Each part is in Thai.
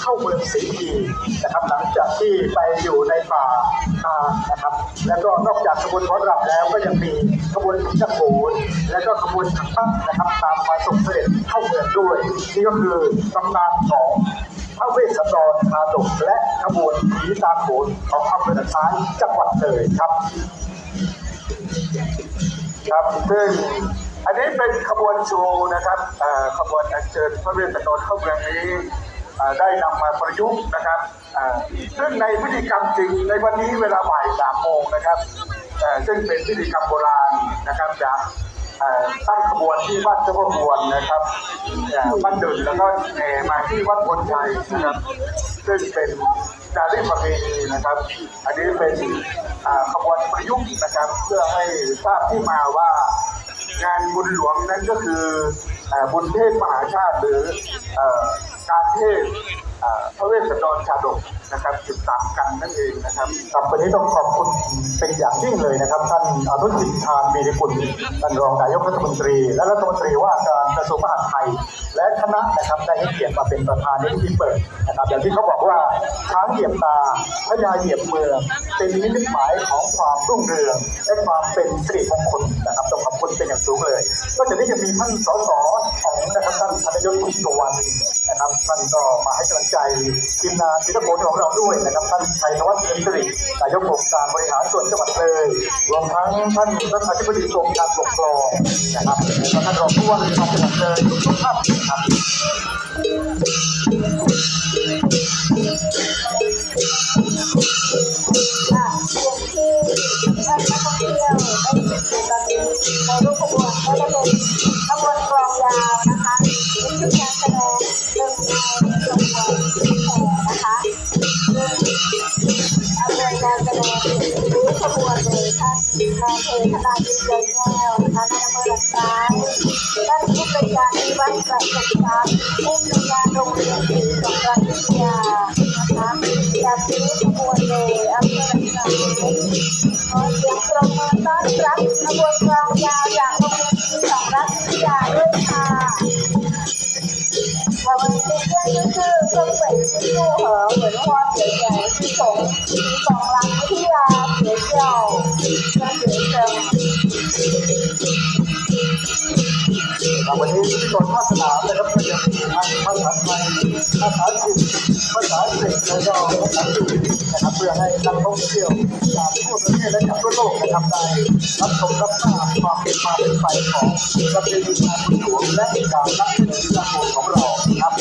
เข้าเมืองสีพีนะครับหลังจากที่ไปอยู่ในป่านานะครับ แล้วก็นอกจากขบวนฟ้อนรำแล้วก็ยังมีขบวนผีตะโขนและก็ขบวนขันตั้งนะครับตามมาส่งเสด็จเข้าเมืองด้วยนี่ก็คือตำนานของพระเวสสันดรชาดกและขบวนผีตาโขนของอำเภอหนองคายจังหวัดเลยครับ ครับซึ่งอันนี้เป็นขบวนโชว์นะครับขบวนอัญเชิญพระเวสสันดรเข้าเมืองนี้ ได้นำมาประยุกต์นะครับซึ่งในพิธีกรรมจริงในวันนี้เวลาบ่ายสามโมงนะครับซึ่งเป็นพิธีกรรมโบราณนะครับจะเอ่อตั้งขบวนที่วัดเจ้าพ่อวนนะครับเอ่นดุลแล้วก็แห่มาที่วัดพลชัยนะครับ ซึ่งเป็นจารีตประเพณีนะครับ อันนี้เป็นขบวนประยุกต์นะครับ เพื่อให้ทราบที่มาว่างานบุญหลวงนั้นก็คือ บุญเทศมหาชาติหรือการเทศ พระเวสสันดรชาดกนะครับจุดตามกันนั่นเองนะครับครับวันนี้ต้องขอบคุณเป็นอย่างยิ่งเลยนะครับ ท่านอนุทินชาญวีรกุลท่านรองนายกรัฐมนตรี และรัฐมนตรีว่าการกระทรวงมหาดไทย และคณะนะครับได้ให้เกียรติมาเป็นประธานในพิธีเปิดนะครับอย่างที่เขาบอกว่าช้างเหยียบตาพญาเหยียบเมืองเป็นนิมิตหมายของความรุ่งเรืองและความเป็นสิริมงคลนะครับต้องขอบคุณเป็นอย่างสูงเลยก็จะได้จะมีท่านสสของนะครับท่านธนยศคุณสุวรรณนะครับท่านก็มาให้กำลังใจทีมงานศิลปโนของเราด้วยนะครับท่านชัยธวัฒน์เพ็ญสิรินายกองค์การบริหารส่วนจังหวัดเลยรวมทั้งท่านรัฐมนตรีกรมการปกครองนะครับและท่านรองผู้ว่าราชการจังหวัดเลยทุกท่านครับ การแสดงริ้ขบวนเลยท่านนายเอกธนาจิตใจแก้วท่านนายอำเกสามท่านผู้จัดการที่วัดสระสุขามผู้จังานโรงเรียนศรีสงครามวิทยานะคะจากริ้วขบวนเลยอำเภอหลักสามขอเสียงปรบมือต้อนรับขบวนกลองยาวจากโรงเรียนศรีสงครามวิทยาด้วยค่ะวันนี้เพื่อนก็คือเครื่องเสียงที่ดูเหอเหมือนว่างใหญ่ที่สงที่สง วันนี้ที่กรภาคสนามนะครับก็จะมีทั้งภาษาไทยภาษาจีนภาษาอังกฤษแล้วก็ภาษาจีนนะครับเพื่อให้นักท่องเที่ยวจากทั่วประเทศและจากทั่วโลกนะครับได้รับชมรับทราบความเป็นมาเป็นไปของประเพณีงานบุญหลวงและการรับเป็นศิลปะของเราครับ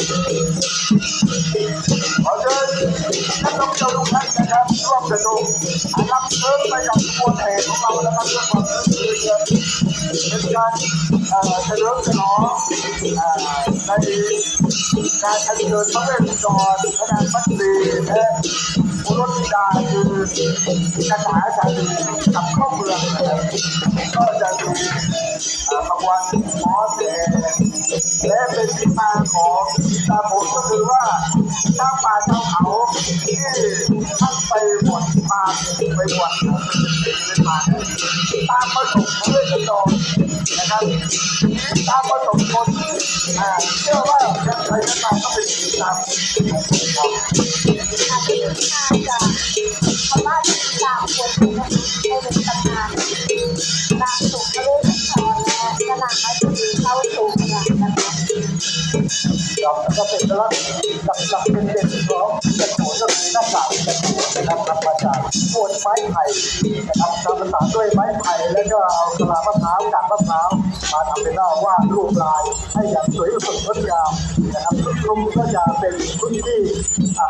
ขอเชิญท่านต้องเจ้าทุกท่านนะครับร่วมสนุกรับเชิญไปกับขบวนแห่ของเรานะครับเพื่อความเชื่อเชื่อเป็นการเฉลิมฉลองในการอัญเชิญพระเวสสันดรพระนางมัตรีและ อุรสธิดาคือคาถาชาลีกับข้าเมืองนะครับก็จะมีเอ่อขบวนหมอแสและเป็นที่มาของตาโบนก็คือว่าชาวป่าชาวเขาที่ท่านไปบวชมาไปบวชเป็นมาตามประสงค์ นะครับตามประสบคนอ่าเชื่อว่ายังไงก็ตามก็เป็นสีตามของเราอาจจะเป็นทาจากชาวบ้านที่สามคนที่ได้เป็นตำนานนางสุขเวชชรและพระนางมัตรีเข้าสู่เมืองนะคะเราก็เป็นลักษณ์หลักๆเป็นเด่นของตะโขนก็คือหน้ากากตะโขนนะครับทำมาจากโคนไม้ไผ่นะครับทำมาจากด้วยไม้ไผ่แล้วก็เอากระลามะพร้าวกาก มาทำเป็นหน้าวาดรูปลายให้อย่างสวยสดงดงามนะครับชุดลุมก็จะเป็นชุดที่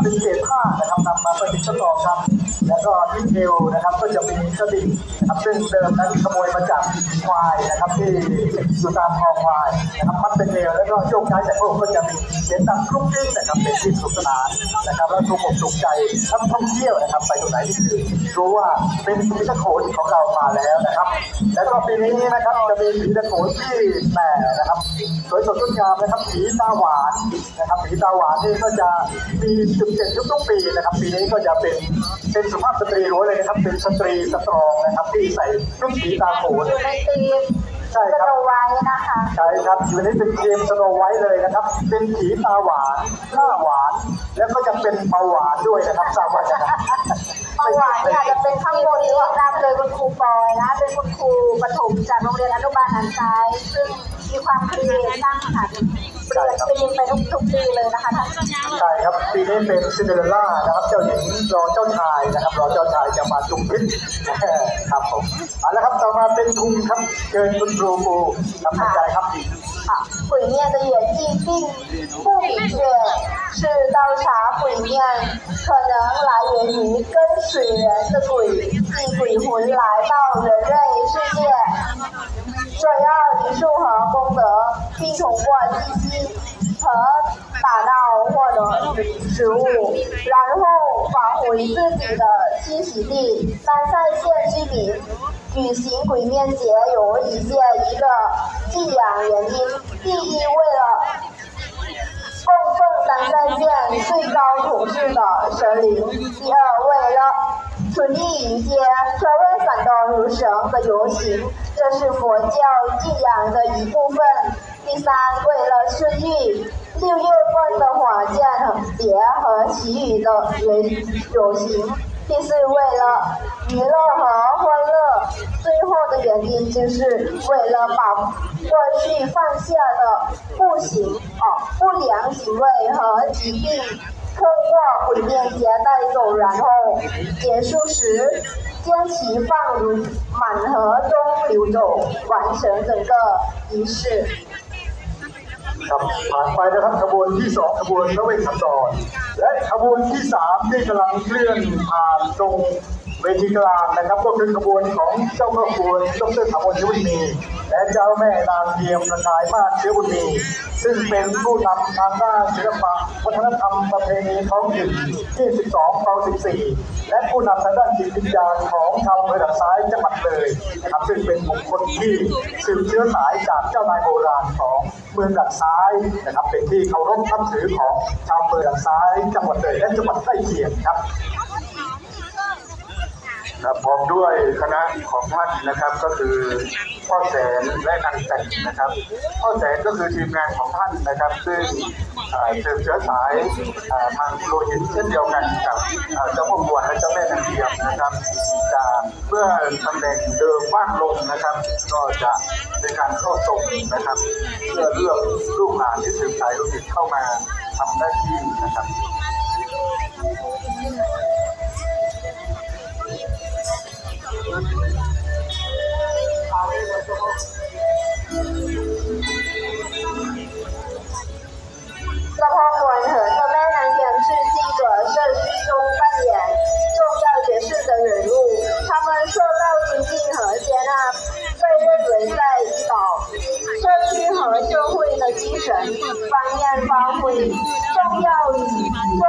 เป็นเศษผ้านะครับนำมาประดิษฐ์ประกอบกันแล้วก็ที่เอวนะครับก็จะมีสดิ่งนะครับซึ่งเดิมนั้นขโมยมาจากควายนะครับที่อยู่ตามคอควายนะครับมัดเป็นเอวแล้วก็โยกย้ายจากพวกก็จะมีเสียงดังกรุ้งกริ้งนะครับเป็นที่สนุกสนานนะครับแล้วถูกอกถูกใจนักท่องเที่ยวนะครับไปตรงไหนที่คือรู้ว่าเป็นผีตะโขนของเรามาแล้วนะครับ แล้วก็ปีนี้นะครับจะมีผีตะโขนที่แหม่นะครับสวยสดงดงามนะครับผีตาหวานนะครับผีตาหวานนี่ก็จะมีจุดเด่นทุกๆปีนะครับ ปีนี้ก็จะเป็นเป็นสุภาพสตรีล้วนเลยนะครับ เป็นสตรีสตรองนะครับ ที่ใส่ชุดผีตาโขนอยู่ในทีมช่สครับโนไว้นะคะใช่ครับอยู่ในเป็นเกมสโนไวท์เลยนะครับ เป็นผีตาหวานหน้าหวาน แล้วก็จะเป็นเบาหวานด้วยนะครับทราบว่าอย่างนั้นเมื่อวานเนี่ยจะเป็นข้างบนนี้นำโดยคุณครูปอยนะ เป็นคุณครูประถมจากโรงเรียนอนุบาลหันซ้าย ซึ่งมีความครีเอทสร้างสรรค์เปลี่ยนธีมไปทุกทุกๆปีเลยนะคะท่านใช่ครับปีนี้เป็นซินเดอเรลล่านะครับ เจ้าหญิงรอเจ้าชายนะครับรอเจ้าชายจะมาจุงพิษครับผมเอาละครับต่อมาเป็นทุงครับเชิญคุณครูปูทำใจครับ 鬼面的演技并不明确，是刀茶鬼面可能来源于跟随人的鬼，即鬼魂来到人类世界，所要以术和功德，并通过积息和打闹获得食物，然后返回自己的栖息地。丹山县居民举行鬼面节有以下一个寄养原因：第一，为了供奉三山县最高统治的神灵；第二，为了纯利迎接专为反道如神和游行，这是佛教寄养的一部分；第三，为了顺应六月份的火箭节和其余的游游行；第四，为了娱乐和欢乐；最后的原因就是为了把过去犯下的不行啊不良行为和疾病通过鬼面节带走，然后结束时将其放入满河中流走，完成整个仪式。 ครับผ่านไปนะครับขบวนที่สองขบวนพระเวสสันดรและขบวนที่สามที่กำลังเคลื่อนผ่านตรง เวทีกลางนะครับก็คือขบวนของเจ้าพ่อควรดรถาวรเชื้อบุญมี และเจ้าแม่นางเทียมประกายมาศเชื้อบุญมี ซึ่งเป็นผู้นำทางด้านศิลปะวัฒนธรรมประเพณีท้องถิ่นที่ 12ต่อ14 และผู้นำทางด้านจิตวิญญาณของชาวอำเภอด่านซ้ายจังหวัดเลยนะครับซึ่งเป็นบุคคลที่สืบเชื้อสายจากเจ้านายโบราณของเมืองด่านซ้ายนะครับเป็นที่เคารพนับถือของชาวอำเภอด่านซ้ายจังหวัดเลยและจังหวัดใกล้เคียงครับ ครับพร้อมด้วยคณะของท่านนะครับก็คือพ่อแสนและนางแต่งนะครับพ่อแสนก็คือทีมงานของท่านนะครับ ซึ่งเสืบเชื้อสายทางโลหิตเช่นเดียวกันกับเจ้าพ่อบัวและเจ้าแม่นางเทียมนะครับจากเมื่อตำแหน่งเดิมว่างลงนะครับ ก็จะในการเข้าทรงนะครับ เพื่อเลือกลูกหลานที่สืบสายโลหิตเข้ามาทำหน้าที่นะครับ 区和社会